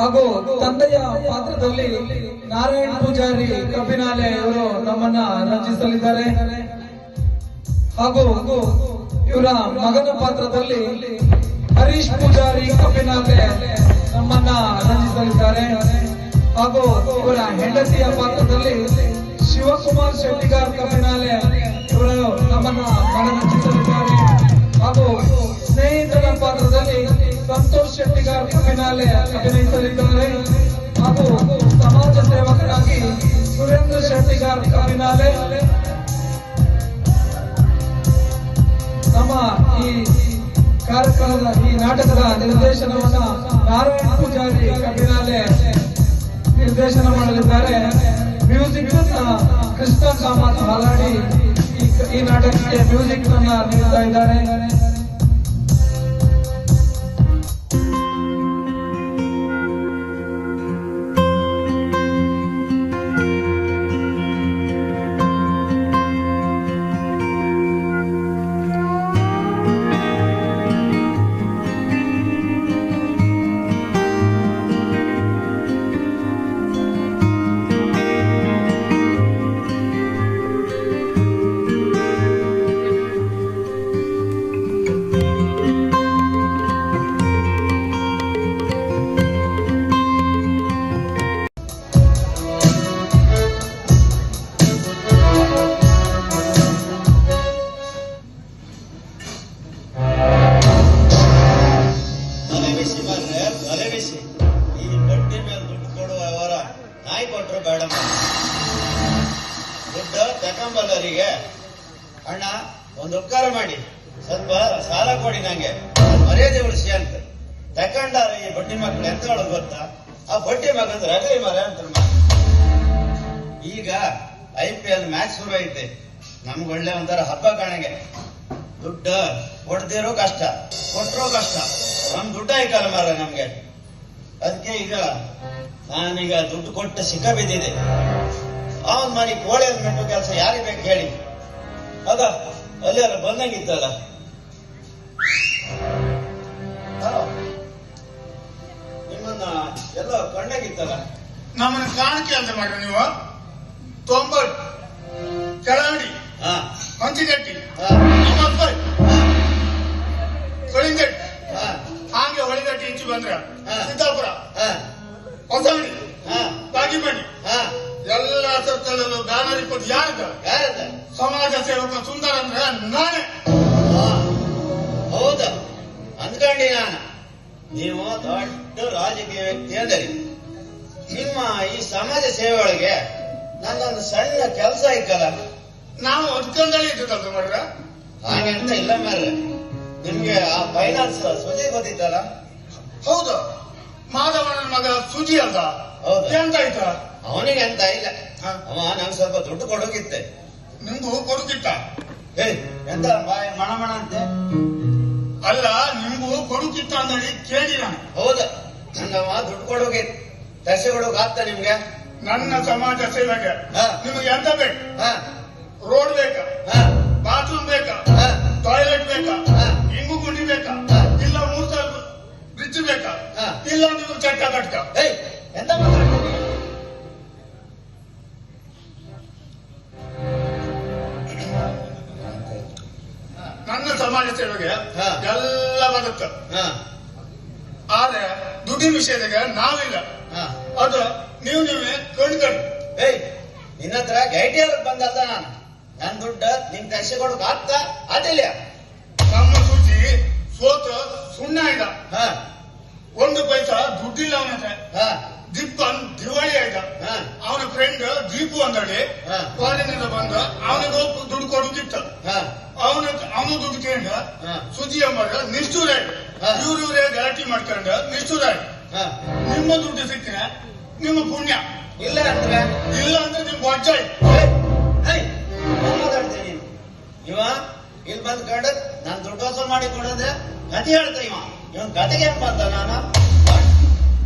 ಹಾಗೂ ತಂದೆಯ ಪಾತ್ರದಲ್ಲಿ ನಾರಾಯಣ್ ಪೂಜಾರಿ ಕಬ್ಬಿನಾಲೆ ಅವರು ನಮ್ಮನ್ನ ರಂಜಿಸಲಿದ್ದಾರೆ. ಹಾಗೂ ಇವರ ಮಗನ ಪಾತ್ರದಲ್ಲಿ ಹರೀಶ್ ಪೂಜಾರಿ ಕಬ್ಬಿನಾಲೆ ನಮ್ಮನ್ನ ರಂಜಿಸಲಿದ್ದಾರೆ. ಹಾಗೂ ಇವರ ಹೆಂಡತಿಯ ಪಾತ್ರದಲ್ಲಿ ಶಿವಕುಮಾರ್ ಶೆಟ್ಟಿಗಾರ್ ಕಬ್ಬಿನಾಲೆ ಇವರು ನಮ್ಮನ್ನ ಮನರಂಜಿಸಲಿದ್ದಾರೆ. ಹಾಗೂ ಸ್ನೇಹಿತರ ಪಾತ್ರದಲ್ಲಿ ಸಂತೋಷ್ ಶೆಟ್ಟಿಗಾರ್ ಕಬ್ಬಿನಾಲೆ ಅಭಿನಯಿಸಲಿದ್ದಾರೆ ಹಾಗೂ ಸಮಾಜ ಸೇವಕರಾಗಿ ಸುರೇಂದ್ರ ಶೆಟ್ಟಿಗಾರ್ ಕಬ್ಬಿನಾಲೆ ನಮ್ಮ ಈ ಕಾರ್ಯಕ್ರಮದ ಈ ನಾಟಕದ ನಿರ್ದೇಶನವನ್ನು ನಾರಾಯಣ ಪೂಜಾರಿ ಕಬ್ಬಿನಾಲೆ ನಿರ್ದೇಶನ ಮಾಡಲಿದ್ದಾರೆ. ಮ್ಯೂಸಿಕ್ ಕೃಷ್ಣ ಕಾಮತ್ ಹಾಲಾಡಿ ಈ- ಈ ನಾಟಕಕ್ಕೆ ಮ್ಯೂಸಿಕ್ ಅನ್ನ ನೀಡ್ತಾ ಇದ್ದಾರೆ. ಕಷ್ಟ. ಕೊಟ್ಟರು ಕಷ್ಟ. ನಮ್ ದುಡ್ಡು ಐಕಲ್ಲ ಮಾರ ನಮ್ಗೆ. ಅದಕ್ಕೆ ಈಗ ನಾನೀಗ ದುಡ್ಡು ಕೊಟ್ಟು ಸಿಕ್ಕ ಬಿದ್ದಿದೆ. ಅವನ್ ಮನೆ ಕೋಳಿ ಮೆಟ್ಟು ಕೆಲಸ ಯಾರಿಗೆ ಬೇಕು ಹೇಳಿ. ಅದ ಅಲ್ಲಿ ಅಲ್ಲ ಬಂದಂಗಿತ್ತಲ್ಲ. ನಿಮ್ಮನ್ನ ಎಲ್ಲ ಕಂಡಾಗಿತ್ತಲ್ಲ? ನಮ್ಮನ್ನ ಕಾಣಿಕೆ ಅಂತ ಮಾಡ್ರಿ ನೀವು. ತೊಂಬತ್ತು ಕೆಳಗಡಿ ಮಂಚಿಗಟ್ಟಿ ಹಾ ಹಾಗೆ ಹೊಳಿಗಟ್ಟಿ ಇಂಚು ಬಂದ್ರೆ ಹಾ. ಸಿದ್ದಾಪುರ ಹೊಸಮಣಿ ಬಾಗಿಮಣಿ ಹಾ ಎಲ್ಲ ಸರ್ಕಲಲ್ಲೂ ಬ್ಯಾನರ್ ಇಪ್ಪತ್ತು ಯಾರಿದ ಸಮಾಜ ಸೇವಕ ಸುಂದರ ಅಂದ್ರೆ ನಾನೇ. ಹೌದ. ಅಂದ್ಕೊಂಡಿ ನಾನು ನೀವು ದೊಡ್ಡ ರಾಜಕೀಯ ವ್ಯಕ್ತಿ ಅಂದರೆ. ನಿಮ್ಮ ಈ ಸಮಾಜ ಸೇವೆ ಒಳಗೆ ನನ್ನೊಂದು ಸಣ್ಣ ಕೆಲಸ ಇಕ್ಕಲ್ಲ ನಾವು ಅದ್ಕೊಂಡಲ್ಲಿ ಇದ್ದದಲ್ಲ ಮಾಡ್ರ ಹಾಗೆ ಅಂತ ಇಲ್ಲ ಮಾರ್ರೆ. ನಿಮ್ಗೆ ಆ ಫೈನಾನ್ಸ್ ಸುಜಿ ಗೊತ್ತಿತ್ತಲ್ಲ? ಹೌದು. ಮಾಧವನ ಮಗ ಸುಜಿ ಅಂತ. ಹೌದು. ಎಂತ ಆಯ್ತ? ಅವನಿಗೆ ಎಂತ ಇಲ್ಲ. ಅವ ನಂಗೆ ಸ್ವಲ್ಪ ದುಡ್ಡು ಕೊಡೋಗಿತ್ತೆ ನಿಮ್ಗೂ ಕೊಡುಕಿತ್ತ ಏ ಎಂತ ಬಾಯ ಮಣ ಮಣ ಅಂತೆ? ಅಲ್ಲ ನಿಮ್ಗೂ ಕೊಡುಗಿತ್ತ ಅಂತ ಹೇಳಿ ಕೇಳಿ ನಾನು. ಹೌದು. ನಂಗೆ ಅವ ದುಡ್ಡು ಕೊಡೋಗಿ ದಸೆ ಕೊಡೋಕ್ ಆಗ್ತಾ ನಿಮ್ಗೆ? ನನ್ನ ಸಮಾಜ ಸೇವೆಗೆ. ನಿಮಗೆ ಎಂತ ಬೇಕು? ರೋಡ್ ಬೇಕಾ? ಬಾತ್ರೂಮ್ ಬೇಕಾ? ಟಾಯ್ಲೆಟ್ ಬೇಕಾ. ಇಂಗು ಗುಂಡಿ ಬೇಕಾ? ಇಲ್ಲ ಮೂರ್ ಸಾವಿರ ಬ್ರಿಡ್ಜ್ ಬೇಕಾ. ಇಲ್ಲ ನೀವು ಚಟ್ಟ ಕಟ್ಕ ಎಂತ ನನ್ನ ಸಮಾಜ ಸೇವೆಗೆ. ಎಲ್ಲ ಬರುತ್ತೆ. ಆದ್ರೆ ದುಡ್ಡಿನ ವಿಷಯದಾಗ ನಾವಿಲ್ಲ. ಅದು ನೀವು ನೀವೇ ಕಣ್ಕಂಡು ಏಯ್ ನಿನ್ನ ಹತ್ರ ಗೈಟಿಯರ್ ಬಂದಲ್ಲ. ನಾನು ನನ್ ದುಡ್ಡ ನಿನ್ ಕೊಡಕ್ ಆಗ್ತಾ? ಅದಿಲ್ಲ ನಮ್ಮ ಸುದ್ದಿ ಸೋತ ಸುಣ್ಣ ಇದ ಹಾ. ಒಂದು ಪೈಸಾ ದುಡ್ಡಿಲ್ಲ ಅವನ ದಿಪ್ಪನ್ ದಿವಾಳಿ ಆಯ್ತ ಅವನ ಫ್ರೆಂಡ್ ದೀಪು ಅಂದಳಿ. ಫಾರಿನಿಂದ ಬಂದ. ಅವನಿಗೆ ದುಡ್ಡು ಕೊಡುದಿತ್ತ. ಹಾ. ಅವನ ಅವನು ದುಡ್ಡು ಕೇಂದ್ರ. ಸುದ್ದಿ ಎಂಬ ನಿಷ್ಠೂರ. ಇವ್ರು ಇವರೇ ಗಲಾಟಿ ಮಾಡ್ಕೊಂಡ. ನಿಷ್ಠೂರ ನಿಮ್ಮ ದುಡ್ಡು ಸಿಕ್ಕಿನ ನಿಮ್ಮ ಪುಣ್ಯ. ಇಲ್ಲ ಅಂದ್ರೆ? ಇಲ್ಲ ಅಂದ್ರೆ ನಿಮ್ ಬೊಜ್ಜ ಇವ ಇಲ್ಲಿ ಬಂದ್ ಕಂಡ ನಾನು ದುಡ್ಡು ವಸೂಲ್ ಮಾಡಿ ಕೊಡಂದ್ರೆ ಕತೆ ಹೇಳ್ತೇ ಇವ. ಇವನ್ ಗತಿಗೆ ಏನ್ ಅಂತ ನಾನು?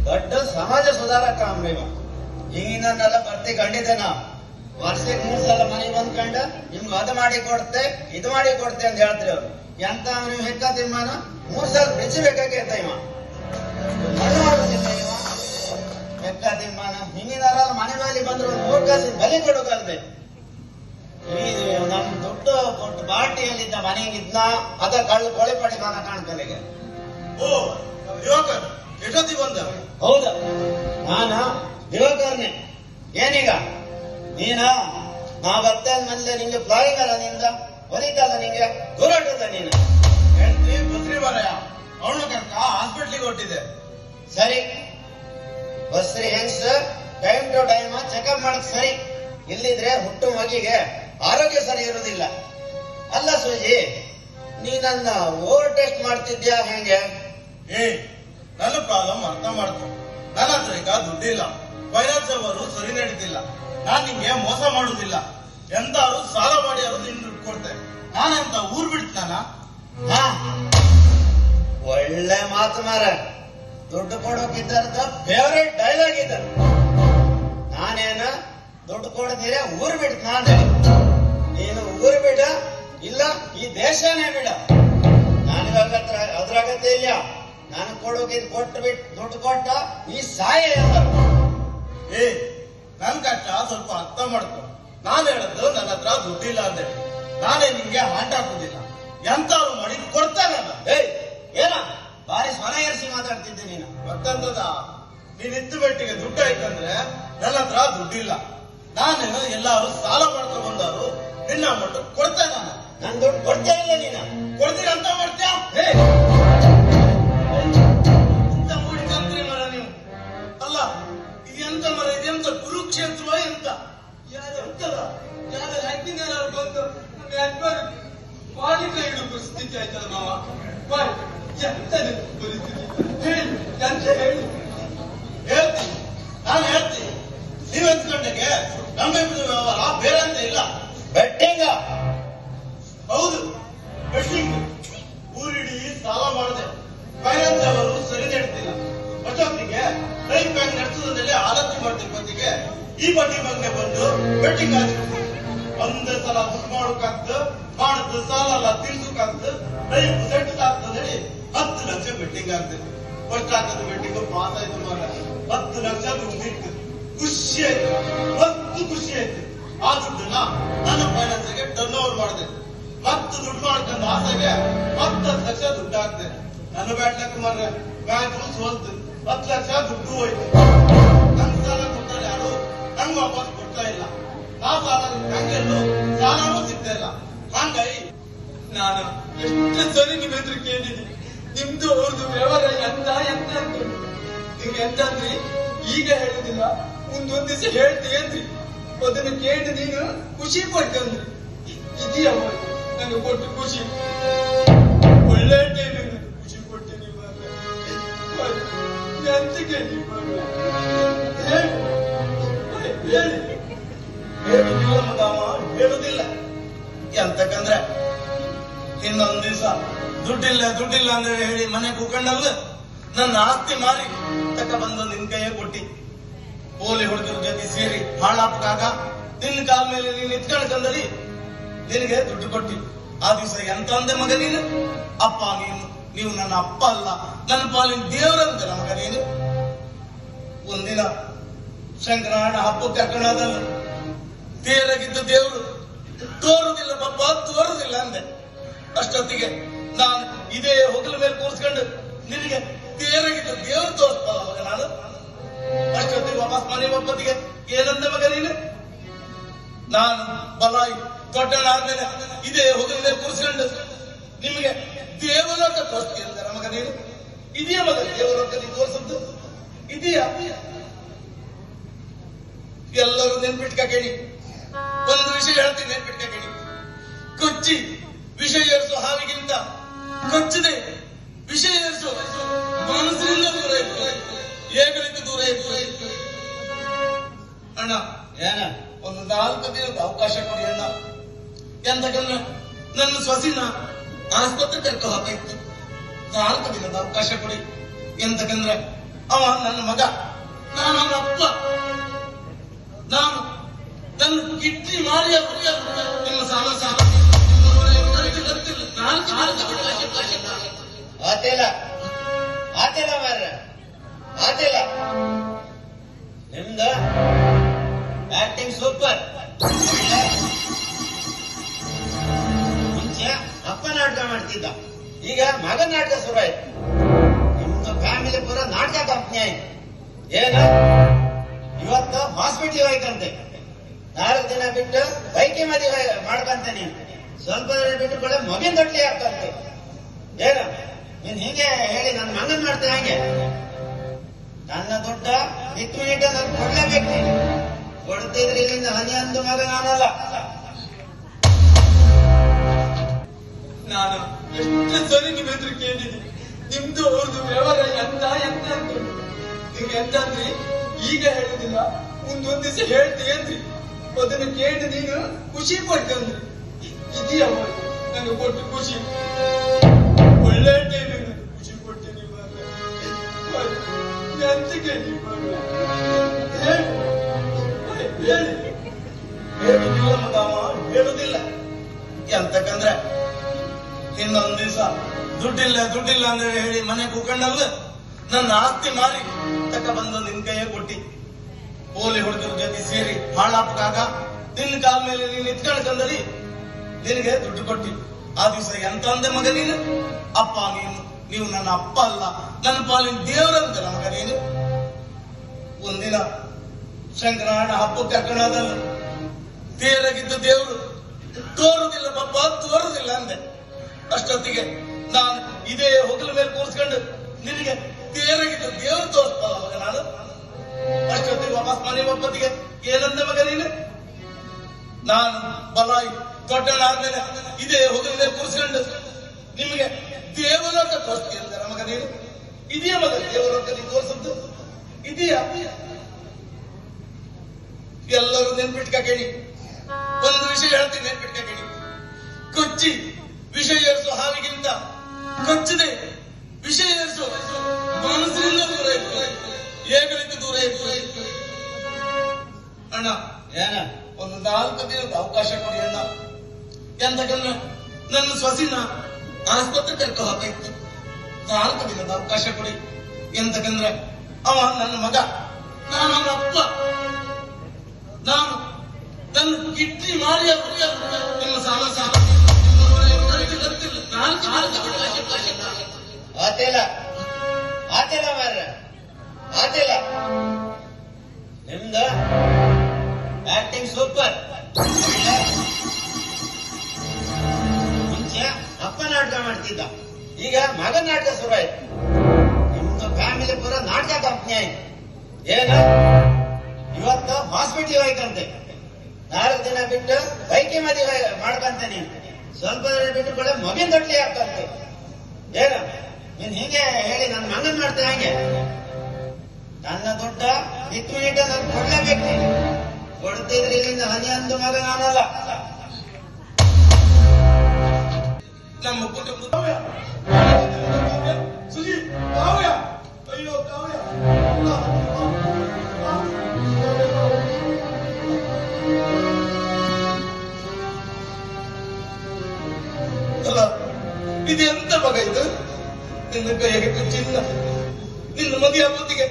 ದೊಡ್ಡ ಸಮಾಜ ಸುಧಾರಕ ಅಂದ್ರೆ ಇವ. ಹಿಂಗಿನನ್ನೆಲ್ಲ ಬರ್ತಿ ಕಂಡಿದ್ದೆ ನಾ ವರ್ಷಕ್ಕೆ ಮೂರ್ ಸಲ ಮನೆಗೆ ಬಂದ್ ಕಂಡ ನಿಮ್ಗ ಅದು ಮಾಡಿ ಕೊಡ್ತೆ, ಇದು ಮಾಡಿ ಕೊಡ್ತೆ ಅಂತ ಹೇಳ್ತೀರಿ ಅವ್ರು. ಎಂತ ನೀವು ಹೆಕ್ಕ ತಿಮ್ಮನ ಮೂರ್ ಸಲ ಬ್ರಿಜ್ ಬೇಕಾಗೇತ ಇವ. ಇವ. ಹೆಕ್ಕ ತಿಮ್ಮನ ಹಿಂಗಿನಾರ ಮನೆ ಮೇಲೆ ಬಂದ್ರು ಮೂರ್ ಬಲಿ ಕೊಡುಗಲ್ದೆ ಈ ನಮ್ ದುಡ್ಡು ಕೊಟ್ಟು ಬಾಟಿಯಲ್ಲಿದ್ದ ಮನೆಗಿದ್ನ ಅದ ಕಳ್ಳು ಕೊಳೆ ಪಡಿ ಕಾಣ್ಕಲೆಗೆ ಓ ಯುವಕ ಎಷ್ಟೊತ್ತಿ ಬಂದ. ಹೌದಾ. ನಾನ ಯುವಕರ್ನೆ ಏನೀಗ? ನೀನ ನಾ ಬರ್ತೇನೆ ಮೊದಲೇ ನಿಂಗೆ ಫ್ಲಾಯಿಂಗ್ ಅಲ್ಲ ನಿಂದ ಹೊಲಿತಲ್ಲ ನಿಂಗೆ ಗುರಾಟದ ನೀನು. ಹೆಂಡತಿ ಬಸ್ರಿ ಬರಯ. ಅವಳು ಕರ್ಕ ಹಾಸ್ಪಿಟ್ಲಿಗೆ ಹೊಟ್ಟಿದೆ ಸರಿ. ಬಸ್ರಿ ಹೆಂಗ್ಸ್? ಟೈಮ್ ಟು ಟೈಮ್ ಚೆಕಪ್ ಮಾಡಕ್ ಸರಿ. ಇಲ್ಲಿದ್ರೆ ಹುಟ್ಟು ಮಗಿಗೆ ಆರೋಗ್ಯ ಸರಿ ಇರುವುದಿಲ್ಲ. ಅಲ್ಲ ಸೂಜಿ ನೀ ನನ್ನ ಓವರ್ ಟೆಸ್ಟ್ ಮಾಡ್ತಿದ್ಯಾ ಹೆಂಗೆ? ಏ ನನ್ನ ಪ್ರಾಬ್ಲಮ್ ಅರ್ಥ ಮಾಡ್ಕೊ. ನನ್ನ ಹತ್ರ ಈಗ ದುಡ್ಡಿಲ್ಲ. ಫೈನಾನ್ಸ್ ಅವರು ಸರಿ ನಡೀತಿಲ್ಲ. ನಾನು ನಿಮ್ಗೆ ಮೋಸ ಮಾಡುದಿಲ್ಲ. ಎಂತಾರು ಸಾಲ ಮಾಡಿ ಅವರು ನಿನ್ ದುಡ್ಡು ಕೊಡ್ತೆ. ನಾನಂತ ಊರ್ ಬಿಡ್ತಾನ ಹಾ. ಒಳ್ಳೆ ಮಾತು ಮಾರ ದುಡ್ಡು ಕೊಡೋಕಿದ್ದಾರದ ಫೇವರೇಟ್ ಡೈಲಾಗ್ ಇದ್ದಾರೆ ನಾನೇನ ದುಡ್ಡು ಕೊಡದಿರ ಊರು ಬಿಡ್ ನಾನು ಊರು ಬಿಡ ಇಲ್ಲ ಈ ದೇಶನೇ ಬಿಡ. ನಾನು ಅದ್ರ ಅಗತ್ಯ ಇಲ್ಲ. ನಾನು ಕೊಡೋಗಿದ್ ಕೊಟ್ಟು ಬಿಟ್ಟು ದುಡ್ಡು ಕೊಟ್ಟ ಈ ಸಾಯ ಏ ನನ್ ಕಷ್ಟ ಸ್ವಲ್ಪ ಅರ್ಥ ಮಾಡ್ಕೊ. ನಾನು ಹೇಳದ್ದು ನನ್ನ ಹತ್ರ ದುಡ್ಡಿಲ್ಲ ಅಂದೆ ನಾನೇ ನಿಂಗೆ ಹಾಂಟ್ ಹಾಕುದಿಲ್ಲ. ಎಂತಾರು ಮಾಡಿ ಕೊಡ್ತಾನಲ್ಲ ಏಯ್ ಏನ? ಬಾರಿ ಸ್ವರ ಏರಿಸಿ ಮಾತಾಡ್ತಿದ್ದೆ ನೀನು. ಗೊತ್ತಂತದ ನೀನ್ ಇತ್ತು ಬೆಟ್ಟಿಗೆ ದುಡ್ಡು ಆಯ್ತಂದ್ರೆ ನನ್ನ ಹತ್ರ ದುಡ್ಡಿಲ್ಲ. ನಾನು ಎಲ್ಲಾರು ಸಾಲ ಮಾಡ್ಕೊಂಡ್ ಬಂದವರು. ನಿನ್ನ ಅಮೌಂಟ್ ಕೊಡ್ತೇನೆ ನಾನು. ನನ್ ದುಡ್ಡು ಕೊಡ್ತೇ ಇಲ್ಲ ನೀನು. ಕೊಡ್ತೀರ ಅಂತ ಮಾಡ್ತೀಯ? ಎಂತ ಮೂಡಿಕಂತ್ರಿ ಮರ ನೀವು. ಅಲ್ಲ, ಇದೆಂತ ಮರ, ಇದೆಂತ ಕುರುಕ್ಷೇತ್ರವ ಎಂತ? ಯಾರು ಎಂತದ ಯಾರು ಆಕ್ಟಿಂಗ್ ಏನಾದ್ರು ಬಂದು ಪರಿಸ್ಥಿತಿ? ಎಂತ ಎಂತ ಹೇಳಿ? ಹೇಳ್ತೀನಿ. ನಾನು ಹೇಳ್ತೀನಿ. ಆಗ್ತದೆ ಕೊಟ್ಟಾಕದ ಬೆಟ್ಟಿಂಗ್ ಪಾಸ್ ಆಯ್ತು ಹತ್ತು ಲಕ್ಷ ದುಡ್ಡು ಇತ್ತು. ಖುಷಿ ಆಯ್ತು. ಮಸ್ತ್ ಖುಷಿ ಆಯ್ತು. ಆ ದುಡ್ಡನ್ನ ನನ್ನ ಫೈನಾನ್ಸ್ಗೆ ಟರ್ನ್ ಓವರ್ ಮಾಡಿದೆ. ಮತ್ತು ದುಡ್ಡು ಮಾಡ್ಕೊಂಡು ಆಸೆಗೆ ಹತ್ತು ಲಕ್ಷ ದುಡ್ಡು ಹಾಕ್ದೆ. ನನ್ನ ಬ್ಯಾಟ್ಲಕ್ಕೆ ಮಾರ್ರೆ. ಬ್ಯಾಂಕ್ ಸೋಲ್ತು ಹತ್ತು ಲಕ್ಷ ದುಡ್ಡು ಹೋಯ್ತು. ನನ್ ಸಾಲ ಕೊಟ್ಟರೆ ಯಾರು? ನಂಗೆ ವಾಪಸ್ ಕೊಡ್ತಾ ಇಲ್ಲ. ನಾ ಸಾಲ ಬ್ಯಾಂಕಲ್ಲೂ ಸಾಲನೂ ಸಿಗ್ತಾ ಇಲ್ಲ. ಹಂಗಾಗಿ ನಾನು ಎಷ್ಟು ಸರಿ ನಿಮ್ಮ ಕೇಳಿದ್ದೀನಿ ನಿಮ್ದು ಅವ್ರದ್ದು ವ್ಯವಹಾರ ಎಂತ ಎಂತ ನಿಮ್ಗೆ ಎಂತ ಅಂದ್ರಿ? ಈಗ ಹೇಳುದಿಲ್ಲ. ಮುಂದೊಂದ್ ದಿವಸ ಹೇಳ್ತೀಯಂದ್ರಿ ಅದನ್ನು ಕೇಳಿ ನೀನು ಖುಷಿ ಪಟ್ಟಂದ್ರಿ ಇದೆಯಾ ನನಗೆ ಕೊಟ್ಟು ಖುಷಿ. ಒಳ್ಳೆ ಟೈಮ್ ಖುಷಿ ಕೊಟ್ಟೆ ನೀವು ಕೇಳಿ ಹೇಳಿ. ಹೇಳಿ ಹೇಳುದಿಲ್ಲ. ಎಂತಕ್ಕಂದ್ರೆ ಇನ್ನೊಂದ್ ದಿವಸ. ದುಡ್ಡಿಲ್ಲ ದುಡ್ಡಿಲ್ಲ ಅಂದ್ರೆ ಹೇಳಿ ಮನೆ ಕೂಕೊಂಡಲ್ಲ ನನ್ನ ಆಸ್ತಿ ಮಾರಿ, ತಕ ಬಂದು ನಿನ್ ಕೈಯ ಕೊಟ್ಟಿ. ಪೋಲಿ ಹುಡುಗರ ಜೊತೆ ಸೇರಿ ಹಾಳಾಪಕಾಗ ನಿನ್ನ ಕಾಲ ಮೇಲೆ ನೀನ್ ಇತ್ಕೊಂಡ್ಕಂದರಿ ನಿನಗೆ ದುಡ್ಡು ಕೊಟ್ಟಿ. ಆ ದಿವಸ ಎಂತ ಅಂದೆ ಮಗ ನೀನು? ಅಪ್ಪ ನೀನು, ನೀವು ನನ್ನ ಅಪ್ಪ ಅಲ್ಲ. ನನ್ನ ಪಾಲಿನ ದೇವರಂತ ಮಗ ನೀನು. ಒಂದಿನ ಶಂಕರಾಯಣ ಹಬ್ಬಕ್ಕೆ ಕರ್ಕೊಂಡಾದಲ್ಲ ತೇರಾಗಿದ್ದ ದೇವರು, ತೋರುದಿಲ್ಲ ಪಪ್ಪ ತೋರುದಿಲ್ಲ ಅಂದೆ. ಅಷ್ಟೊತ್ತಿಗೆ ನಾನು ಇದೇ ಹೊಗಲ ಮೇಲೆ ಕೂರಿಸ್ಕೊಂಡು ನಿನಗೆ ತೇರಾಗಿದ್ದ ದೇವರು ತೋರಿಸ್ತಾ ಅವಾಗ ನಾನು? ಅಷ್ಟೊತ್ತಿಗೆ ವಾಪಸ್ ಮನೆ ಒಪ್ಪತ್ತಿಗೆ ಏನಂದೆ ಮಗ ನೀನು? ನಾನು ಬಲಾಯಿ ದೊಡ್ಡನಾದ್ಮೇಲೆ ಇದೇ ಹೊಗಲ ಮೇಲೆ ಕೂರಿಸ್ಕೊಂಡು ನಿಮಗೆ ದೇವಲೋಕ ತೋರಿಸ್ತೀನಿ ಅಂತ ಮಗ ನೀನು. ಇದೆಯಾ ಮಗ ದೇವಲೋಕ ನೀನು ತೋರಿಸದ್ದು? ಇದೆಯಾ? ಎಲ್ಲರೂ ನೆನ್ಪಿಟ್ಕ ಕೇಳಿ. ಒಂದು ವಿಷಯ ಹೇಳ್ತೀನಿ, ನೆನ್ಪಿಟ್ಕ ಕೇಳಿ. ಕೊಚ್ಚಿ ವಿಷಯ ಏರಿಸೋ ಹಾವಿಗಿಂತ ಕಚ್ಚದೆ. ವಿಷಯ ಏರಿಸೋ ಮನಸ್ಸಿನಿಂದ ದೂರ ಇತ್ತು ಏಗಳಿಂದ ದೂರ ಇತ್ತು ಅಣ್ಣ ಏನ ಒಂದು ನಾಲ್ಕು ದಿನದ ಅವಕಾಶ ಕೊಡಿ ಅಣ್ಣ. ಎಂತಕಂದ್ರೆ ನನ್ನ ಸೊಸಿನ ಆಸ್ಪತ್ರೆ ಕರ್ಕೊ ಹಾಕಿತ್ತು ನಾಲ್ಕು ದಿನದ ಅವಕಾಶ ಕೊಡಿ. ಎಂತಕಂದ್ರೆ ಅವ ನನ್ನ ಮಗ ನಾನು ಅವನ ಅಪ್ಪ. ನಾನು ನನ್ನ ಕಿಡ್ನಿ ಮಾರಿಯ ನಿಮ್ಮ ಸಾಲ ಸಾಲ ಆತಿಲ್ಲ ಆತಿಲ್ಲ ಮಾರ್ರೆ. ಆತಿಲ್ಲ ನಿಮ್ದು ಆಕ್ಟಿಂಗ್ ಸೂಪರ್ ಮುಂಚೆ ಅಪ್ಪ ನಾಟಕ ಮಾಡ್ತಿದ್ದ. ಈಗ ಮಗನ ನಾಟಕ ಶುರು ಆಯ್ತು. ನಿಮ್ದು ಫ್ಯಾಮಿಲಿ ಪೂರ ನಾಟಕ ಕಂಪ್ನಿ ಆಯ್ತು. ಏನು? ಇವತ್ತು ಹಾಸ್ಪಿಟ್ಲಿಗೆ ಹೋಯ್ತಂತೆ. ನಾಲ್ಕು ದಿನ ಬಿಟ್ಟು ಬೈಕಿ ಮದುವೆ ಮಾಡ್ಕಂತ ಸ್ವಲ್ಪ ಬಿಟ್ಟು ಕೂಡ ಮಗಿನ ತೊಟ್ಲಿ ಆಗ್ತಂತೆ ಬೇಗ. ನೀನ್ ಹೀಗೆ ಹೇಳಿ ನನ್ನ ಮಗನ್ ಮಾಡ್ತೀನಿ ಹಂಗೆ. ನನ್ನ ದೊಡ್ಡ ಇಟ್ಟು ಮಿನಿಟ್ ನಾನು ಕೊಡ್ಲೇಬೇಕು. ಕೊಡ್ತಿದ್ರೆ ಇಲ್ಲಿಂದ ಹನಿ ಅಂದು ಮಗ ನಾನಲ್ಲ ನಾನು ಎಷ್ಟು ಸರಿ ನಿಮ್ಮ ಎದುರು ಕೇಳಿದ್ದೀನಿ ನಿಮ್ದು ಅವ್ರದ್ದು ವ್ಯವಹಾರ ಎಂತ ಎಂತ ನಿಮ್ಗೆ ಎಂತ ಅಂದ್ರಿ ಈಗ ಹೇಳುದಿಲ್ಲ. ಮುಂದೊಂದು ದಿವಸ ಹೇಳ್ತೀನಿ ಅದನ್ನ ಕೇಳಿ ನೀನು ಖುಷಿ ಪಡ್ಕಂದ್ರಿ ಇದೆಯಾ ನನಗೆ ಕೊಟ್ಟು ಖುಷಿ ಒಳ್ಳೆ ಟೈಮಿಂಗ್ ಖುಷಿ ಕೊಡ್ತೀನಿ ಎಂತಕ್ಕೆ ಹೇಳುದಿಲ್ಲ ಮದಾಮ ಹೇಳುದಿಲ್ಲ. ಎಂತಕಂದ್ರೆ ಇನ್ನೊಂದ್ ದಿವಸ, ದುಡ್ಡಿಲ್ಲ ದುಡ್ಡಿಲ್ಲ ಅಂದ್ರೆ ಹೇಳಿ ಮನೆ ಕೂಕಂಡಲ್ಲ ನನ್ನ ಆಸ್ತಿ ಮಾರಿ, ತಕ ಬಂದು ನಿನ್ ಕೈಯೇ ಕೊಟ್ಟಿ. ಪೋಲಿ ಹುಡುಗರ ಜೊತೆ ಸೇರಿ ಹಾಳಾಪಕಾಗ ನಿನ್ನ ಕಾಲ ಮೇಲೆ ನೀನ್ ನಿಂತ್ಕೊಂಡ್ಕಂದರಿ ನಿನಗೆ ದುಡ್ಡು ಕೊಟ್ಟಿ ಆ ದಿವಸ ಎಂತ ಅಂದೆ ಮಗ ನೀನು? ಅಪ್ಪ, ನೀನು, ನೀವು ನನ್ನ ಅಪ್ಪ ಅಲ್ಲ. ನನ್ನ ಪಾಲಿನ ದೇವರಂತ ಮಗ ನೀನು. ಒಂದಿನ ಶಂಕರಾಯಣ ಹಬ್ಬಕ್ಕೆ ಕರ್ಕೊಂಡೋದಲ್ಲ ತೇರಾಗಿದ್ದ ದೇವರು, ತೋರುದಿಲ್ಲ ಪಪ್ಪ, ತೋರುದಿಲ್ಲ ಅಂದೆ. ಅಷ್ಟೊತ್ತಿಗೆ ನಾನು ಇದೇ ಹೊಗಲ ಮೇಲೆ ಕೂರಿಸ್ಕೊಂಡು ನಿನಗೆ ತೇರಾಗಿದ್ದ ದೇವರು ತೋರಿಸ್ತಲ್ಲ ಮಗ ನಾನು. ಅಷ್ಟೊತ್ತಿಗೆ ವಾಪಸ್ ಮನೆ ಒಪ್ಪತ್ತಿಗೆ ಏನಂದ ಮಗ ನೀನು? ನಾನು ಬಲಾಯಿ ದೊಡ್ಡನಾದ್ಮೇಲೆ ಇದೇ ಹೋಗಲೇ ಕೂರಿಸ್ಕೊಂಡು ನಿಮಗೆ ದೇವಲೋಕ ಅಂತ ನಮಗ ನೀನು ಇದೇ ಮಗ ದೇವಲೋಕ ನೀನು ಈಗ ಮಗ ನಾಟಕ ಶುರು ಆಯ್ತು ನಿಮ್ದು ಫ್ಯಾಮಿಲಿ ಪೂರ ನಾಟಕ ಕಂಪ್ನಿ. ಆಯ್ತು ಏನ? ಇವತ್ತು ಹಾಸ್ಪಿಟಲ್ ಆಯ್ತಂತೆ ನಾಲ್ಕು ದಿನ ಬಿಟ್ಟು ಬೈಕಿ ಮದುವೆ ಮಾಡ್ಕಂತೆ ನೀನು. ಸ್ವಲ್ಪ ದಿನ ಬಿಟ್ಟು ಕೂಡ ಮಗಿನ ತೊಟ್ಲಿ ಆಗ್ತಂತೆ ಏನ? ನೀನ್ ಹೀಗೆ ಹೇಳಿ ನನ್ನ ಮಗನ್ ಮಾಡ್ತೇನೆ ಹಂಗೆ? ನನ್ನ ದುಡ್ಡ ಇತ್ತು ಮಿನಿಟ್ ನಾನು ಕೊಡ್ಲೇಬೇಕು ಕೊಡ್ತಿದ್ರೆ ಇಲ್ಲಿಂದ ಹನಿ ಅಂದು ಮಗ ನಾನಲ್ಲ. ನಮ್ಮ ಕುಟುಂಬ ಕಾವ್ಯ ಸುಜಿ ಕಾವ್ಯ ಅಯ್ಯೋ ಕಾವ್ಯ ಅಲ್ಲ ಇದು ಎಂತ ಮಗ ಇದು ನಿನ್ನ ಕೈಗೆ ಚಿನ್ನ ನಿನ್ನ ಮದುವೆ ಹೊತ್ತಿಗೆ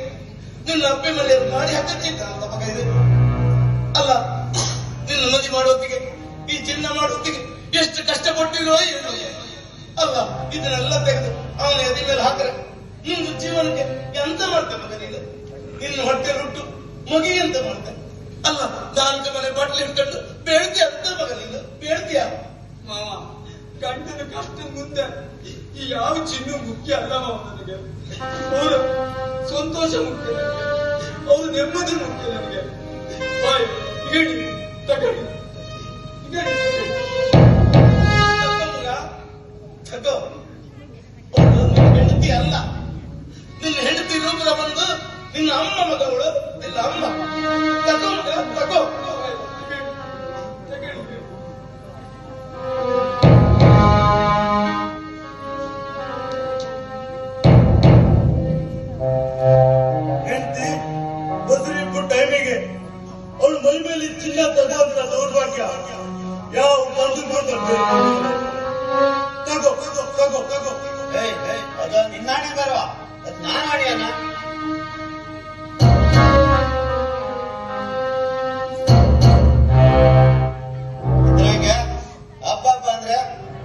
ನಿನ್ನ ಅಪ್ಪೆ ಮೇಲೆ ಮಾಡಿ ಹಾಕತ್ತಿದ್ದ ಅಂತ ಮಗ ಇದು ಅಲ್ಲ ನಿನ್ನ ಮದುವೆ ಮಾಡೋತ್ತಿಗೆ ಈ ಚಿನ್ನ ಮಾಡೋತ್ತಿಗೆ ಎಷ್ಟು ಕಷ್ಟಪಟ್ಟಿರೋ ಏನು ಅಲ್ಲ ಇದನ್ನೆಲ್ಲ ತೆಗೆದು ಅವನ ಎದೆ ಮೇಲೆ ಹಾಕ್ರೆ ನಿಂದು ಜೀವನಕ್ಕೆ ಎಂತ ಮಾಡ್ತೆ ಮಗ ನೀನು? ನಿನ್ನ ಹೊಟ್ಟೆ ರುಟ್ಟು, ಮಗಿ ಎಂತ ಮಾಡ್ತೆ? ಅಲ್ಲ, ನಾಲ್ಕು ಮನೆ ಬಾಟ್ಲಿ ಇಟ್ಕೊಂಡು ಬೇಡ್ತೀಯ ಅಂತ ಮಗ ನೀನು? ಬೇಡ್ತೀಯ? ಮಾವ, ಗಂಡನ ಕಷ್ಟ ಮುಂದೆ ಈ ಯಾವ ಚಿನ್ನು ಮುಖ್ಯ ಅಲ್ಲ ಮಾವ ನನಗೆ? ಸಂತೋಷ ಮುಖ್ಯ ಅವ್ರ ನೆಮ್ಮದಿ ಮುಖ್ಯ ನನಗೆ. ಬಾಯ್, ಹೇಳಿ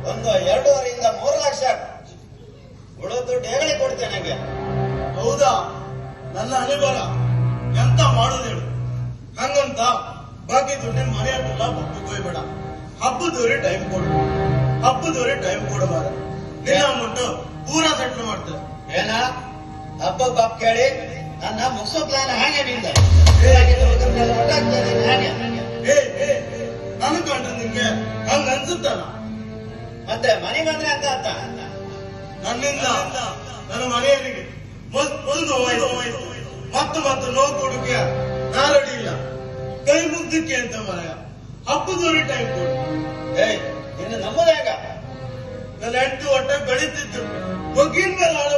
ಒಂದು ಎರಡೂವರೆಯಿಂದ ಮೂರು ಲಕ್ಷ. ಉಳಿದು ಠೇವಣಿ ಕೊಡ್ತೇನೆ ಹೌದಾ? ನನ್ನ ಅನಿಬರ ಎಂತ ಮಾಡುದು ಹೇಳು. ಹಂಗಂತ ಬಾಕಿ ದುಡ್ಡಿನ ಮನೆ ಹತ್ರ ಬುಟ್ಟು ಕೊಯ್ಬೇಡ ಹಬ್ಬದವರೆ ಟೈಮ್ ಕೊಡು. ಹಬ್ಬದವರೆ ಟೈಮ್ ಕೊಡಬಾರ ನಿನ್ನ ಅಮೌಂಟ್ ಪೂರ ಸೆಟ್ಲ್ ಮಾಡ್ತೇವೆ ಏನ? ಹಬ್ಬ ಬಾಪ್ ಕೇಳಿ ನನ್ನ ಮುಗಿಸೋ ಪ್ಲಾನ್ ಹಾಗೆ ನಿಂದ? ಹಾಗೆ ಏ ಏ ಅನ್ಕೊಂಡ್ರೆ ನಿಂಗೆ. ಹಂಗ ಅನ್ಸುತ್ತಲ್ಲ? ಮತ್ತೆ ಮನೆ ಬಂದ್ರೆ ಅಂತ ಅಂತ ನನ್ನಿಂದ ನನ್ನ ಮನೆಯವರಿಗೆ ಮೊದಲು ನೋವಾಯ್ತು. ಮತ್ತು ಮತ್ತು ನೋವು ಕೊಡುಗೆ ನಾರಡಿ ಇಲ್ಲ. ಕೈ ಮುಗ್ದಕ್ಕೆ ಅಂತ ಮರ. ಹಬ್ಬದವರೆ ಟೈಮ್ ಕೊಡು. ಏಯ್ ಇನ್ನು ನಮ್ಮದಾಗ ನನ್ನ ಹೆಂಡತಿ ಹೊಟ್ಟೆ ಬೆಳೀತಿದ್ದು ಮಗಿನ ಮೇಲೆ ಆಳ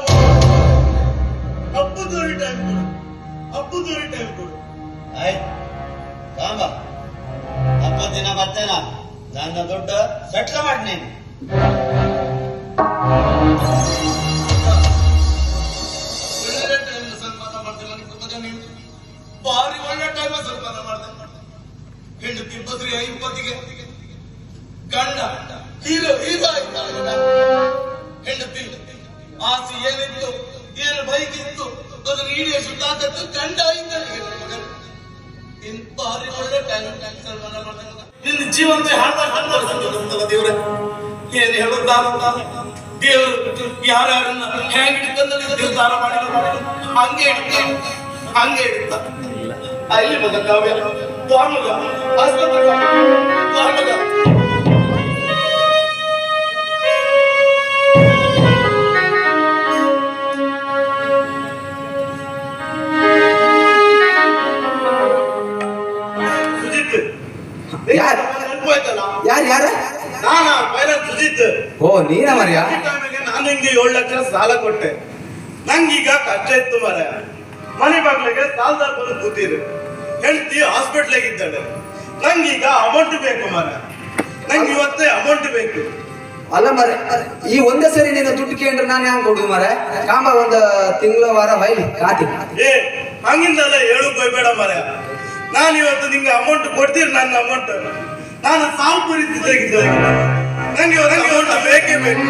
ಹಬ್ಬದವರೆ ಟೈಮ್ ಕೊಡು. ಹಬ್ಬದವರೆ ಟೈಮ್ ಕೊಡು. ಆಯ್ತು ಸಾಂಬ ಹಬ್ಬದ ದಿನ ಬರ್ತೇನ? ನನ್ನ ದೊಡ್ಡ ಸೆಟ್ಲ ಮಾಡಿ ನೀನು. ಭಾರಿ ಒಳ್ಳೆ ಟೈಮ್ ಸನ್ಮಾನ ಮಾಡ್ದೆ ಹೆಂಡತಿ ಬದ್ರಿ ಇಪ್ಪತ್ತಿಗೆ ಗಂಡ, ಹೀರೋ ಹೀರೋ ಆಯ್ತಾ ಹೆಂಡತಿ, ಆಸೆ ಏನಿತ್ತು, ಏನು ಬೈಕ್ ಇತ್ತು, ಅದನ್ನು ಈಡೇರಿಸು ತಾಕತ್ತು ಗಂಡ ಇನ್ ಭಾರಿ ಒಳ್ಳೆ ಟೈಮ್ ಸನ್ಮಾನ ಮಾಡ್ದೆ ದೇವ್ರೆ. ಏನ್ ನಾನು ದೇವರು ಯಾರ್ಯಾರನ್ನ ಹೆಂಗ್ ಹಿಡಿತಂದ್ರೆ ನಿರ್ಧಾರ ಮಾಡಿಲ್ಲ ಹಂಗೆ ಹಿಡಿತ ಹಂಗೆ ಹಿಡಿತ. ಅಲ್ಲಿ ಮಗ ಕಾವ್ಯ ಬಾ ಮಗ ಆಸ್ಪತ್ರೆ ಬಾ. ಬಾ ಸುಜಿತ್ ಯಾರು? ನೆನಪಾಯ್ತಲ್ಲ ಯಾರು ಯಾರ? ನಾನಾ ಪೈಲಟ್ ಸುಜಿತ್ ಓ ನೀನ ಮರ್ಯ ನಾನು ಹಿಂಗೆ ಏಳು ಲಕ್ಷ ಸಾಲ ಕೊಟ್ಟೆ. ನಂಗೀಗ ಕಷ್ಟ ಇತ್ತು ಮರ ಮನೆ ಬಾಗ್ಲಿಗೆ ಸಾಲದಾರ್ ಬಂದು ಕೂತಿರು ಹೆಂಡತಿ ಹಾಸ್ಪಿಟ್ಲಿಗೆ ಇದ್ದಾಳೆ. ನಂಗೀಗ ಅಮೌಂಟ್ ಬೇಕು ಮರ ನಂಗೆ ಇವತ್ತೇ ಅಮೌಂಟ್ ಬೇಕು. ಅಲ್ಲ ಮರೆ ಈ ಒಂದೇ ಸರಿ ನೀನು ದುಡ್ಡು ಕೇಂದ್ರ ನಾನು ಯಾವ ಕೊಡುದು ಮರ ಕಾಮ ಒಂದ ತಿಂಗಳ ವಾರ ಬೈಲಿ ಕಾಟಿ. ಏ ಹಂಗಿಂದಲ್ಲ ಹೇಳು ಬೇಡ ಮರ ನಾನು ಇವತ್ತು ನಿಂಗೆ ಅಮೌಂಟ್ ಕೊಡ್ತೀರಿ ನನ್ನ ಅಮೌಂಟ್ ನಾನು ಸಾವು ಪರಿಸ್ಥಿತಿಯಾಗಿದ್ದೆ ನನಗೆ ಇವತ್ತು ಅಮೌಂಟ್ ಬೇಕೇ ಬೇಕು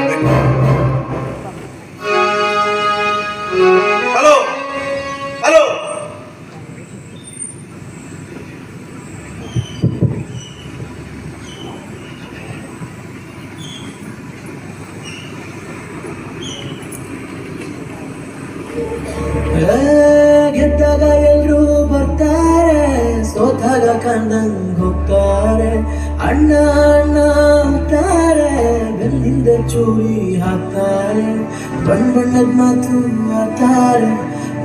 ಹಲೋ ಹಲೋ ಮಾತು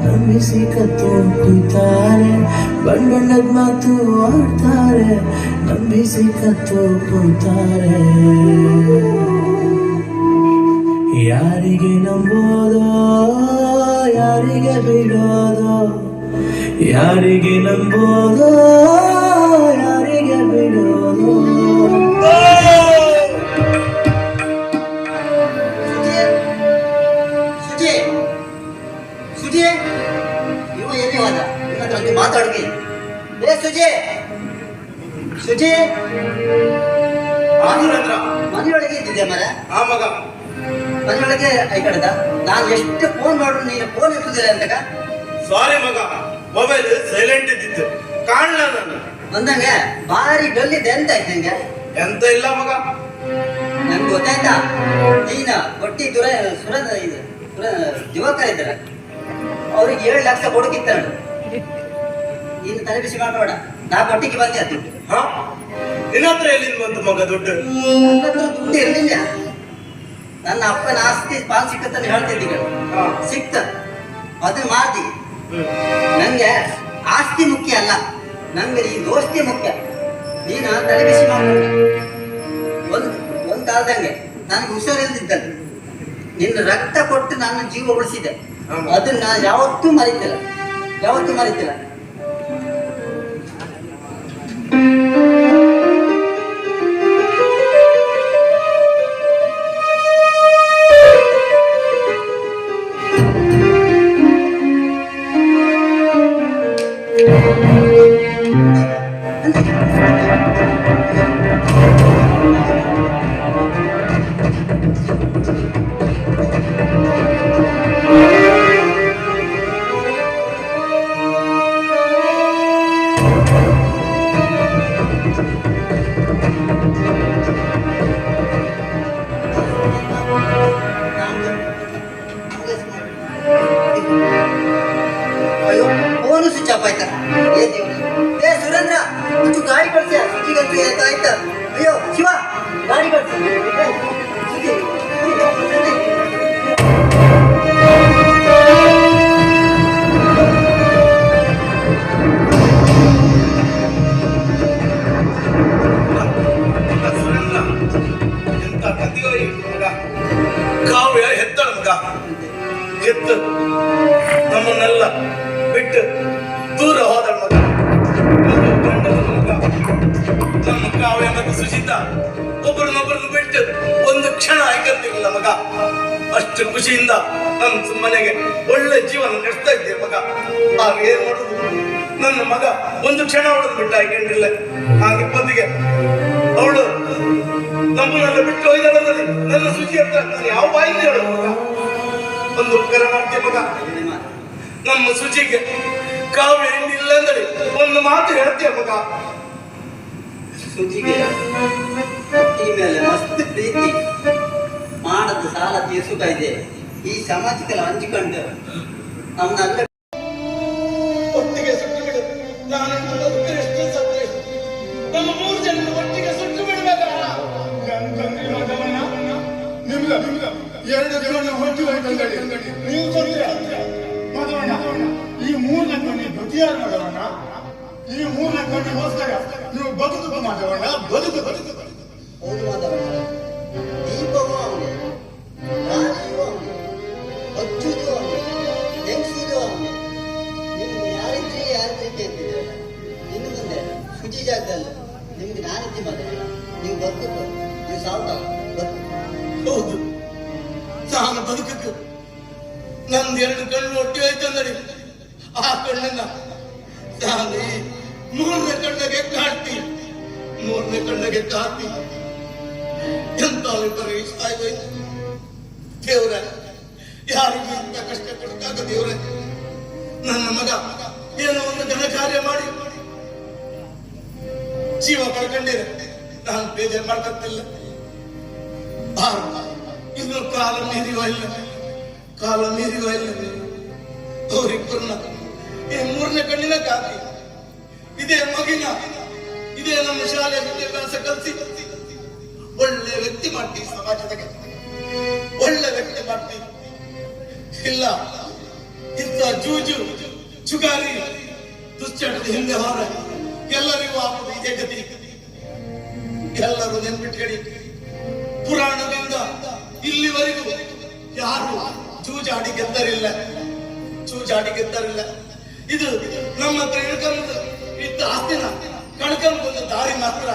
ನಂಬಿಸಿ ಕತ್ತು ಬಣ್ಣ ಬಣ್ಣದ ಮಾತು ಆಡ್ತಾರೆ, ನಂಬಿಸಿ ಕತ್ತು ಯಾರಿಗೆ ನಂಬೋದೋ, ಯಾರಿಗೆ ಬಿಡೋದೋ, ಯಾರಿಗೆ ನಂಬೋದೋ ಇಲ್ಲ ಮಗ. ನಂಗೆ ಗೊತ್ತಾಯ್ತಾ? ನೀನ ಬಟ್ಟಿ ದುರ ಸುರ ಇದು ಸುರ ಯುವಕರ ಇದ್ದಾರೆ. ಅವ್ರಿಗೆ ಏಳು ಲಕ್ಷ ಕೊಡಕಿತ್ತ ನೀನು. ತಲೆ ಬಿಸಿ ಮಾಡಬೇಡ. ನಾ ಬಟ್ಟಿಗೆ ಬಂದೆ ಅದು. ಹಾ? ನಿನ್ನ ಹತ್ರ ಎಲ್ಲಿಂದ ಬಂತು ಮಗ ದುಡ್ಡು? ದುಡ್ಡು ಇರಲಿಲ್ಲ. ನನ್ನ ಅಪ್ಪನ ಆಸ್ತಿ ಪಾಲ್ ಸಿಕ್ಕತ್ತಂತ ಹೇಳ್ತಿದ್ದೀನಿ. ಸಿಕ್ತ. ಅದನ್ನ ಮಾಡಿ. ನಂಗೆ ಆಸ್ತಿ ಮುಖ್ಯ ಅಲ್ಲ. ನಂಗೆ ಈ ದೋಸ್ತಿ ಮುಖ್ಯ. ನೀನು ತಲೆ ಬಿಸಿ ಮಾಡ್ಬೇಡ. ಒಂದು ಒಂದಾದಂಗೆ ನನಗೆ ಹುಷಾರಿಲ್ದಿದ್ದಲ್ಲ ನಿನ್ನ ರಕ್ತ ಕೊಟ್ಟು ನನ್ನ ಜೀವ ಉಳಿಸಿದೆ ಅದನ್ನ ನಾನು ಯಾವತ್ತೂ ಮರಿತಿಲ್ಲ ಯಾವತ್ತೂ ಮರಿತಿಲ್ಲ ಅಷ್ಟು ಖುಷಿಯಿಂದ ನಮ್ಮ ಮನೆಗೆ ಒಳ್ಳೆ ಜೀವನ ನಡೆಸ್ತಾ ಇದ್ದೆ ಮಗ. ಆಗ ಏನ್ ಮಾಡುದು? ನನ್ನ ಮಗ ಒಂದು ಕ್ಷಣ ಅವಳನ್ನು ಬಿಟ್ಟ ಹಾಕೊಂಡಿಲ್ಲ. ಹಾಗೆ ಬಂದಿಗೆ ಅವಳು ನಮ್ಮನ್ನೆಲ್ಲ ಬಿಟ್ಟು ಹೋಗಿದ್ದಾಳೆ ನನ್ನ ಸುದ್ದಿ ಅಂತ ನಾನು ಯಾವ ಬಾಯಿಂದ ಹೇಳೋ ಮಗ? ಒಂದು ಉಪಕಾರ ಮಾಡ್ತೀಯ ಮಗ. ನಮ್ಮ ಸುಜಿಗೆ ಕಾವ್ಯ ಹೆಣ್ಣಿಲ್ಲ ಅಂದ್ರೆ ಒಂದು ಮಾತು ಹೇಳ್ತೀಯ ಮಗ? ಸುಜಿಗೆ ಮಸ್ತ್ ಪ್ರೀತಿ. ಸಾಲ ತೀರಿಸುತ್ತಾ ಇದೆ. ಈ ಸಮಾಜಕ್ಕೆಲ್ಲ ಹಂಚಿಕೊಂಡು ನಮ್ಮನ್ನೆಲ್ಲ ಒಟ್ಟಿಗೆ ಸುಟ್ಟು ಬಿಡು. ನಾನು ಎಷ್ಟು ಸತ್ತು. ನಮ್ಮ ಮೂರು ಜನ ಒಟ್ಟಿಗೆ ಸುಟ್ಟು ಬಿಡ್ಬೇಕ? ನಿಮ್ಗ ಎರಡು ಕಣ್ಣು ಹೊಟ್ಟು ಹೋಯ್ತಂಗಡಿ ನೀವು ಈ ಗತಿಯಾರು ಮಗವಣ್ಣ ಈ ಕಣ್ಣಿಗೋಸ್ಕರ ನೀವು ಬದುಕು ಮಗವಣ್ಣ ಬದುಕು. ಬದುಕು ಹೌದು ಶುಚಿ ಜಾಗದಲ್ಲಿ ನಿಮ್ಗೆ ನಾನಿದ್ದೆ ಮಾತಾಡ. ನೀವು ಬದುಕು ನೀವು ಸಾವುಕಾರ. ಹೌದು. ನಾನು ಬದುಕಕ್ಕೆ. ನಂದು ಎರಡು ಕಣ್ಣು ಒಟ್ಟಿ ಹೋಯ್ತಂದಡಿ ಆ ಕಣ್ಣನ್ನ ನಾನು ಮೂರನೇ ಕಣ್ಣಗೆ ಕಾಡ್ತಿ ಮೂರನೇ ಕಣ್ಣಗೆ ಕಾಡ್ತಿ ಎಂತ ವಿಪರೀ ಸಾಯ್ಬೇಕು ದೇವ್ರ, ಯಾರಿಗೂ ಇಂಥ ಕಷ್ಟ ಕೊಡ್ತಾಗ ದೇವ್ರ? ನನ್ನ ಮಗ ಏನೋ ಒಂದು ಘನ ಕಾರ್ಯ ಮಾಡಿ. ಜೀವ ಬರ್ಕೊಂಡಿರ ನಾನು ಬೇಜಾರು ಮಾಡ್ಕತ್ತಿಲ್ಲ ಆರು ಇನ್ನು ಕಾಲ ಮೀರಿಯೋ ಇಲ್ಲ. ಕಾಲ ಮೀರಿಯೋ ಇಲ್ಲ. ಅವರಿಬ್ಬರನ್ನ ಈ ಮೂರನೇ ಕಣ್ಣಿನ ಕಾಫಿ ಇದೇ ಮಗಿನ. ಇದೇ ನಮ್ಮ ಶಾಲೆ ವಿದ್ಯಾಭ್ಯಾಸ ಕಲಿಸಿ. ಒಳ್ಳೆ ವ್ಯಕ್ತಿ ಮಾಡ್ತೀವಿ ಸಮಾಜದಾಗ. ಒಳ್ಳೆ ವ್ಯಕ್ತಿ ಮಾಡ್ತೀವಿ ಇಲ್ಲ. ಇಂಥ ಜೂಜು ಚುಗಾರಿ ದುಶ್ಚಟದ ಹಿಂದೆ ಹೊರ ಎಲ್ಲರಿಗೂ ಆಗುದು ಇದೇ ಗತಿ. ಎಲ್ಲರೂ ನೆನ್ಪಿಟ್ಕಡಿ ಪುರಾಣದಿಂದ ಇಲ್ಲಿವರೆಗೂ ಯಾರು ಜೂಜಾಡಿ ಗೆದ್ದರಿಲ್ಲ. ಜೂಜಾಡಿ ಗೆದ್ದರಿಲ್ಲ. ಇದು ನಮ್ಮ ಹತ್ರ ಇಳ್ಕೊಂಡು ಇದ್ದ ಆಸ್ತಿನ ಕಳ್ಕೊಂಡು ಬಂದ ದಾರಿ ಮಾತ್ರ.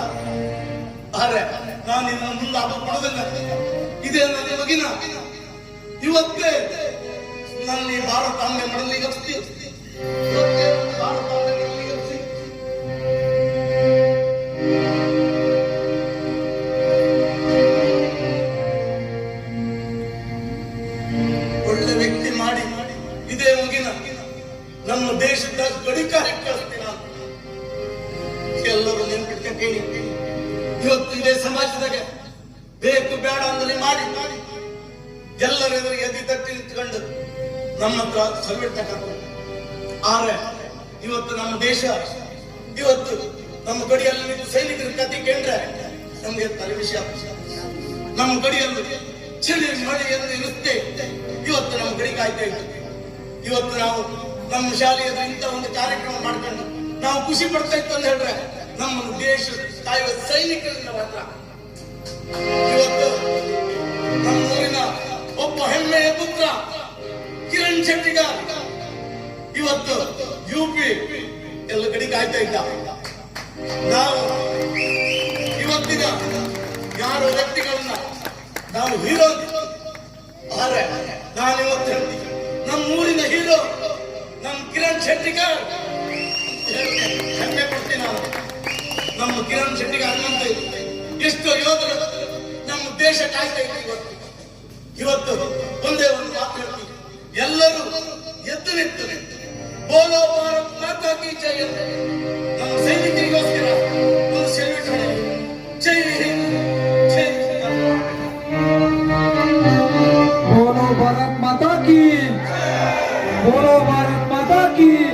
ಆದ್ರೆ ನಾನು ಇನ್ನು ಮುಂದೆ ಆಗ ಕೊಡೋದಿಲ್ಲ ಇದೇ ನನ್ನ ಮಗಿನ. ಇವತ್ತೇ ನನ್ನ ಭಾರತಾಂಬೆ ಮಡಲಿಗೆ ನಾನು ಎಲ್ಲರೂ ನೆನ್ಪಿಟ್ಕೊಂತೀನಿ ಇವತ್ತು ಇದೇ ಸಮಾಜದಾಗ ಬೇಕು ಬೇಡ ಅಂದಲ್ಲಿ ಮಾಡಿ. ಮಾಡಿ ಎಲ್ಲರ ಎದುರಿಗೆ ಎದಿ ತಟ್ಟಿ ನಿಂತ್ಕೊಂಡು ನಮ್ಮ ಹತ್ರ ಸವಿಡ್ತಕ್ಕಂಥ ಆದ್ರೆ ಇವತ್ತು ನಮ್ಮ ದೇಶ, ಇವತ್ತು ನಮ್ಮ ಗಡಿಯಲ್ಲಿ ನಿಂತು ಸೈನಿಕರ ಕತೆ ಕೇಂದ್ರ ನಮ್ಗೆ ತಲೆ ವಿಷಯ ನಮ್ಮ ಗಡಿಯಲ್ಲಿ ಚಳಿ ಮಳೆ ಎಂದು ಇರುತ್ತೆ. ಇವತ್ತು ನಮ್ಮ ಗಡಿ ಕಾಯ್ತಾ ಇತ್ತು ಇವತ್ತು ನಾವು ನಮ್ಮ ಶಾಲೆಯಲ್ಲಿ ಇಂಥ ಒಂದು ಕಾರ್ಯಕ್ರಮ ಮಾಡ್ಕೊಂಡು ನಾವು ಖುಷಿ ಪಡ್ತಾ ಇತ್ತು ಅಂತ ಹೇಳಿದ್ರೆ ನಮ್ಮ ದೇಶ ಕಾಯುವ ಸೈನಿಕರಿಂದ ಮಾತ್ರ. ಇವತ್ತು ನಮ್ಮ ಊರಿನ ಒಬ್ಬ ಹೆಮ್ಮೆಯ ಪುತ್ರ ಕಿರಣ್ ಶೆಟ್ಟಿಗ ಇವತ್ತು ಯು ಪಿ ಎಲ್ಲ ಕಡೆ ಕಾಯ್ತಾ ಇದ್ದ. ನಾವು ಇವತ್ತಿನ ಯಾರು ವ್ಯಕ್ತಿಗಳನ್ನ ನಾವು ಹೀರೋ ಆದ್ರೆ ನಾನು ಇವತ್ತು ಹೇಳ್ತೀನಿ. ನಮ್ಮ ಊರಿನ ಹೀರೋ ಕಿರಣ್ ಶೆಟ್ಟಿಗಾರ್. ಹೆಮ್ಮೆ ಕೊಡ್ತೀನಿ ನಾನು. ನಮ್ಮ ಕಿರಣ್ ಶೆಟ್ಟಿಗಾರ್ ಅನ್ನಂತೆ ಎಷ್ಟು ಯೋಧರು ನಮ್ಮ ದೇಶ ಕಾಯ್ತಾ ಇದೆ ಇವತ್ತು. ಇವತ್ತು ಒಂದೇ ಒಂದು ಮಾತು ಹೇಳ್ತೀನಿ. ಎಲ್ಲರೂ ಎದ್ದು ನಿಂತು ಬೋಲೋ ಭಾರತ್ ಮಾತಾ ಕೀಚ ಜೈ ಅಂತ. ನಮ್ಮ बोलो কি